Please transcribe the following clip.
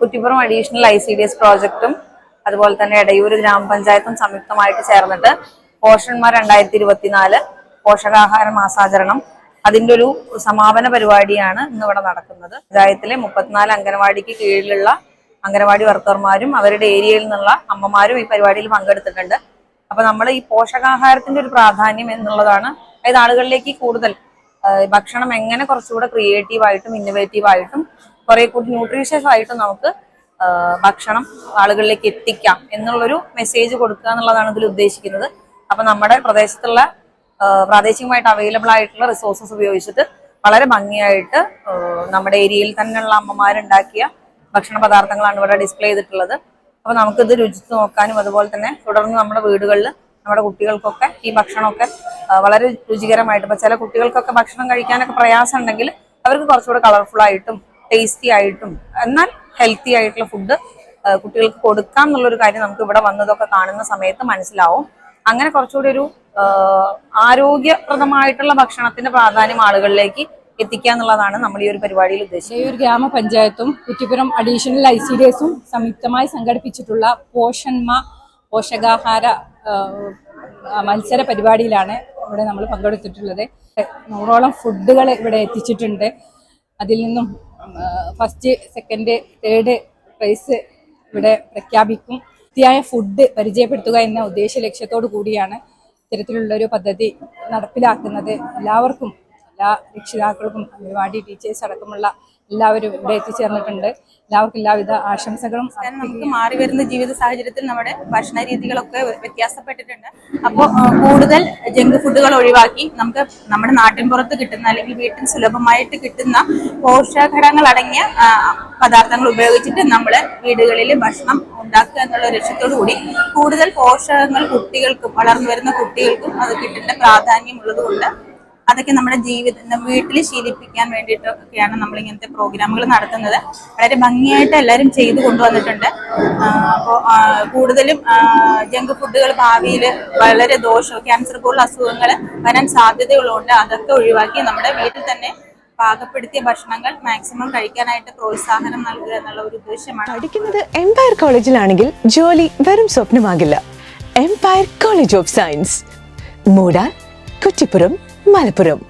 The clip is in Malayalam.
Kuttippuram additional I C D S പ്രോജക്റ്റും അതുപോലെ തന്നെ ഇടയൂർ ഗ്രാമപഞ്ചായത്തും സംയുക്തമായിട്ട് ചേർന്നിട്ട് പോഷന്മാർ രണ്ടായിരത്തി ഇരുപത്തിനാല് പോഷകാഹാര മാസാചരണം. അതിന്റെ ഒരു സമാപന പരിപാടിയാണ് ഇന്ന് ഇവിടെ നടക്കുന്നത്. പഞ്ചായത്തിലെ മുപ്പത്തിനാല് അംഗനവാടിക്ക് കീഴിലുള്ള അംഗനവാടി വർക്കർമാരും അവരുടെ ഏരിയയിൽ നിന്നുള്ള അമ്മമാരും ഈ പരിപാടിയിൽ പങ്കെടുത്തിട്ടുണ്ട്. അപ്പൊ നമ്മൾ ഈ പോഷകാഹാരത്തിന്റെ ഒരു പ്രാധാന്യം എന്നുള്ളതാണ്. അതായത് ആളുകളിലേക്ക് കൂടുതൽ ഭക്ഷണം എങ്ങനെ കുറച്ചുകൂടെ ക്രിയേറ്റീവായിട്ടും ആയിട്ടും ഇന്നോവേറ്റീവ് ആയിട്ടും കുറെ കൂടി ന്യൂട്രീഷ്യസ് ആയിട്ട് നമുക്ക് ഭക്ഷണം ആളുകളിലേക്ക് എത്തിക്കാം എന്നുള്ളൊരു മെസ്സേജ് കൊടുക്കുക എന്നുള്ളതാണ് ഇതിൽ ഉദ്ദേശിക്കുന്നത്. അപ്പൊ നമ്മുടെ പ്രദേശത്തുള്ള പ്രാദേശികമായിട്ട് അവൈലബിൾ ആയിട്ടുള്ള റിസോഴ്സസ് ഉപയോഗിച്ചിട്ട് വളരെ ഭംഗിയായിട്ട് നമ്മുടെ ഏരിയയിൽ തന്നെയുള്ള അമ്മമാരുണ്ടാക്കിയ ഭക്ഷണ പദാർത്ഥങ്ങളാണ് ഇവിടെ ഡിസ്പ്ലേ ചെയ്തിട്ടുള്ളത്. അപ്പൊ നമുക്കിത് രുചിച്ച് നോക്കാനും അതുപോലെ തന്നെ തുടർന്ന് നമ്മുടെ വീടുകളിൽ നമ്മുടെ കുട്ടികൾക്കൊക്കെ ഈ ഭക്ഷണമൊക്കെ വളരെ രുചികരമായിട്ട് ചില കുട്ടികൾക്കൊക്കെ ഭക്ഷണം കഴിക്കാനൊക്കെ പ്രയാസം ഉണ്ടെങ്കിൽ അവർക്ക് കുറച്ചുകൂടെ കളർഫുൾ ആയിട്ടും ടേസ്റ്റി ആയിട്ടും എന്നാൽ ഹെൽത്തി ആയിട്ടുള്ള ഫുഡ് കുട്ടികൾക്ക് കൊടുക്കാം എന്നുള്ളൊരു കാര്യം നമുക്ക് ഇവിടെ വന്നതൊക്കെ കാണുന്ന സമയത്ത് മനസ്സിലാവും. അങ്ങനെ കുറച്ചുകൂടി ഒരു ആരോഗ്യപ്രദമായിട്ടുള്ള ഭക്ഷണത്തിന്റെ പ്രാധാന്യം ആളുകളിലേക്ക് എത്തിക്കുക എന്നുള്ളതാണ് നമ്മൾ ഈ ഒരു പരിപാടിയിൽ ഉദ്ദേശിച്ചത് ഈ ഒരു ഗ്രാമപഞ്ചായത്തും Kuttippuram additional I C D എസും സംയുക്തമായി സംഘടിപ്പിച്ചിട്ടുള്ള പോഷന്മ പോഷകാഹാര മത്സര പരിപാടിയിലാണ് ഇവിടെ നമ്മൾ പങ്കെടുത്തിട്ടുള്ളത്. നൂറോളം ഫുഡുകൾ ഇവിടെ എത്തിച്ചിട്ടുണ്ട്. അതിൽ നിന്നും ഫസ്റ്റ് സെക്കൻഡ് തേർഡ് പ്രൈസ് ഇവിടെ പ്രഖ്യാപിക്കും. വൃത്തിയായ ഫുഡ് പരിചയപ്പെടുത്തുക എന്ന ഉദ്ദേശ ലക്ഷ്യത്തോടു കൂടിയാണ് ഇത്തരത്തിലുള്ളൊരു പദ്ധതി നടപ്പിലാക്കുന്നത്. എല്ലാവർക്കും എല്ലാ രക്ഷിതാക്കൾക്കും അംഗൻവാടി ടീച്ചേഴ്സ് അടക്കമുള്ള എല്ലാവരും ഇവിടെ എത്തിച്ചേർന്നിട്ടുണ്ട്. എല്ലാവർക്കും എല്ലാവിധ ആശംസകളും നമുക്ക് മാറി വരുന്ന ജീവിത സാഹചര്യത്തിൽ നമ്മുടെ ഭക്ഷണ രീതികളൊക്കെ വ്യത്യാസപ്പെട്ടിട്ടുണ്ട്. അപ്പോൾ കൂടുതൽ ജങ്ക് ഫുഡുകൾ ഒഴിവാക്കി നമുക്ക് നമ്മുടെ നാട്ടിൻ പുറത്ത് കിട്ടുന്ന അല്ലെങ്കിൽ വീട്ടിൽ സുലഭമായിട്ട് കിട്ടുന്ന പോഷകഘടകങ്ങൾ അടങ്ങിയ പദാർത്ഥങ്ങൾ ഉപയോഗിച്ചിട്ട് നമ്മൾ വീടുകളിൽ ഭക്ഷണം ഉണ്ടാക്കുക എന്നുള്ള ലക്ഷ്യത്തോടു കൂടി കൂടുതൽ പോഷകങ്ങൾ കുട്ടികൾക്കും വളർന്നു വരുന്ന കുട്ടികൾക്കും അത് കിട്ടേണ്ട പ്രാധാന്യമുള്ളത് കൊണ്ട് അതൊക്കെ നമ്മുടെ ജീവിതം വീട്ടിൽ ശീലിപ്പിക്കാൻ വേണ്ടിയിട്ടൊക്കെയാണ് നമ്മൾ ഇങ്ങനത്തെ പ്രോഗ്രാമുകൾ നടത്തുന്നത്. വളരെ ഭംഗിയായിട്ട് എല്ലാവരും ചെയ്തു കൊണ്ടുവന്നിട്ടുണ്ട്. അപ്പോൾ കൂടുതലും ജങ്ക് ഫുഡുകൾ ഭാവിയിൽ വളരെ ദോഷം ക്യാൻസർ പോലുള്ള അസുഖങ്ങൾ വരാൻ സാധ്യതയുള്ളതുകൊണ്ട് അതൊക്കെ ഒഴിവാക്കി നമ്മുടെ വീട്ടിൽ തന്നെ പാകപ്പെടുത്തിയ ഭക്ഷണങ്ങൾ മാക്സിമം കഴിക്കാനായിട്ട് പ്രോത്സാഹനം നൽകുക എന്നുള്ള ഒരു ഉദ്ദേശമാണ്. പഠിക്കുന്നത് എംപയർ കോളേജിലാണെങ്കിൽ ജോലി വെറും സ്വപ്നമാകില്ല. എംപയർ കോളേജ് ഓഫ് സയൻസ് മൂടാൻ കുറ്റിപ്പുറം മലപ്പുറം.